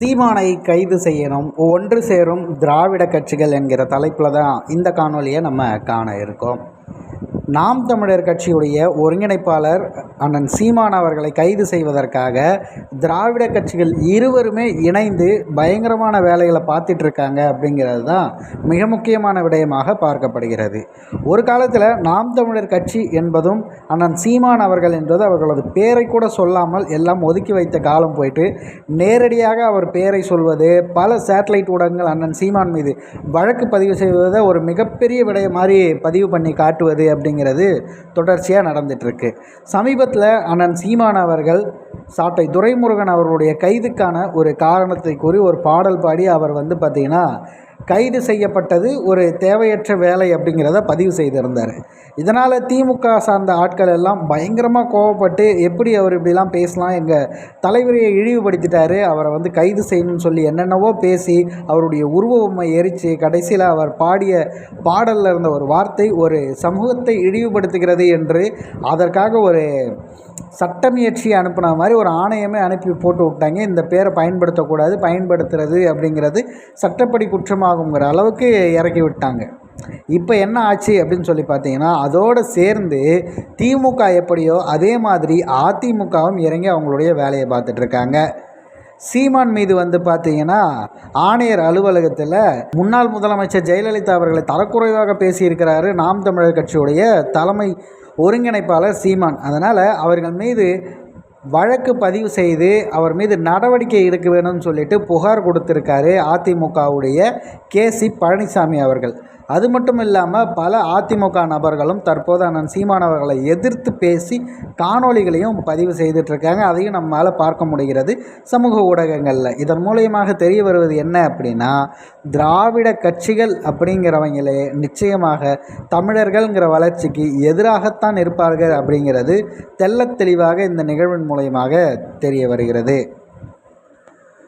சீமானை கைது செய்யணும் ஒன்று சேரும் திராவிட கட்சிகள் என்கிற தலைப்பில் தான் இந்த காணொலியை நம்ம காண இருக்கோம். நாம் தமிழர் கட்சியுடைய ஒருங்கிணைப்பாளர் அண்ணன் சீமான் அவர்களை கைது செய்வதற்காக திராவிட கட்சிகள் இருவருமே இணைந்து பயங்கரமான வேலைகளை பார்த்துட்டு இருக்காங்க அப்படிங்கிறது தான் மிக முக்கியமான விடயமாக பார்க்கப்படுகிறது. ஒரு காலத்தில் நாம் தமிழர் கட்சி என்பதும் அண்ணன் சீமான் அவர்கள் என்பது அவர்களது பேரை கூட சொல்லாமல் எல்லாம் ஒதுக்கி வைத்த காலம் போயிட்டு நேரடியாக அவர் பேரை சொல்வது பல சேட்டலைட் ஊடகங்கள் அண்ணன் சீமான் மீது வழக்கு பதிவு செய்வதை ஒரு மிகப்பெரிய விடயம் மாதிரி பதிவு பண்ணி காட்டுவது அப்படிங்கிறது தொடர்ச்சியாக நடந்துகிட்ருக்கு சமீபத்தில் அண்ணன் சீமான் அவர்கள் சாட்டை துரைமுருகன் அவர்களுடைய கைதுக்கான ஒரு காரணத்தை கூறி ஒரு பாடல் பாடி அவர் வந்து பார்த்திங்கன்னா கைது செய்யப்பட்டது ஒரு தேவையற்ற வேலை அப்படிங்கிறத பதிவு செய்திருந்தார். இதனால் திமுக சார்ந்த ஆட்கள் எல்லாம் பயங்கரமாக கோவப்பட்டு எப்படி அவர் இப்படிலாம் பேசலாம் எங்கள் தலைவரையை இழிவுபடுத்திட்டாரு அவரை வந்து கைது செய்யணும்னு சொல்லி என்னென்னவோ பேசி அவருடைய உருவமை எரித்து கடைசியில் அவர் பாடிய பாடலில் இருந்த ஒரு வார்த்தை ஒரு சமூகத்தை இழிவுபடுத்துகிறது என்று அதற்காக ஒரு சட்டம் இயற்றி அனுப்புன மாதிரி ஒரு ஆணையமே அனுப்பி போட்டு விட்டாங்க. இந்த பேரை பயன்படுத்தக்கூடாது பயன்படுத்துறது அப்படிங்கிறது சட்டப்படி குற்றமாக ஆகுங்கிற அளவுக்கு இறக்கி விட்டாங்க. இப்போ என்ன ஆச்சு அப்படின்னு சொல்லி பார்த்தீங்கன்னா அதோடு சேர்ந்து திமுக எப்படியோ அதே மாதிரி அதிமுகவும் இறங்கி அவங்களுடைய வேலையை பார்த்துட்ருக்காங்க சீமான் மீது வந்து பார்த்தீங்கன்னா ஆணையர் அலுவலகத்தில் முன்னாள் முதலமைச்சர் ஜெயலலிதா அவர்களை தரக்குறைவாக பேசியிருக்கிறாரு. நாம் தமிழர் கட்சியுடைய தலைமை ஒருங்கிணைப்பாளர் சீமான். அதனால் அவர்கள் மீது வழக்கு பதிவு செய்து அவர் மீது நடவடிக்கை எடுக்க வேணும்னு சொல்லிட்டு புகார் கொடுத்துருக்காரு அதிமுகவுடைய கே சி பழனிசாமி அவர்கள். அது மட்டும் இல்லாமல் பல அதிமுக நபர்களும் தற்போது அண்ணன் சீமான் அவர்களை எதிர்த்து பேசி காணொலிகளையும் பதிவு செய்துட்ருக்காங்க அதையும் நம்மளால் பார்க்க முடிகிறது. சமூக ஊடகங்களில். இதன் மூலியமாக தெரிய வருவது என்ன அப்படின்னா திராவிட கட்சிகள் அப்படிங்கிறவங்களே நிச்சயமாக தமிழர்கள்ங்கிற வளர்ச்சிக்கு எதிராகத்தான் இருப்பார்கள் அப்படிங்கிறது தெல்ல தெளிவாக இந்த நிகழ்வின் மூலயமாக தெரிய வருகிறது.